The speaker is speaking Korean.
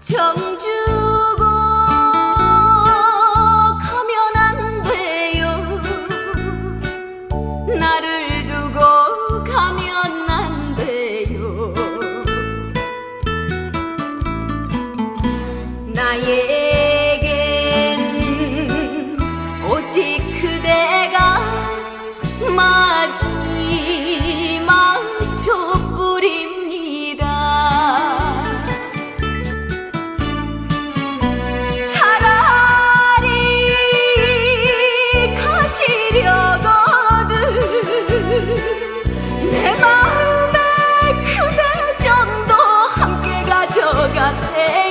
정주고 가면 안 돼요. 나를 두고 가면 안 돼요. 나의 がせい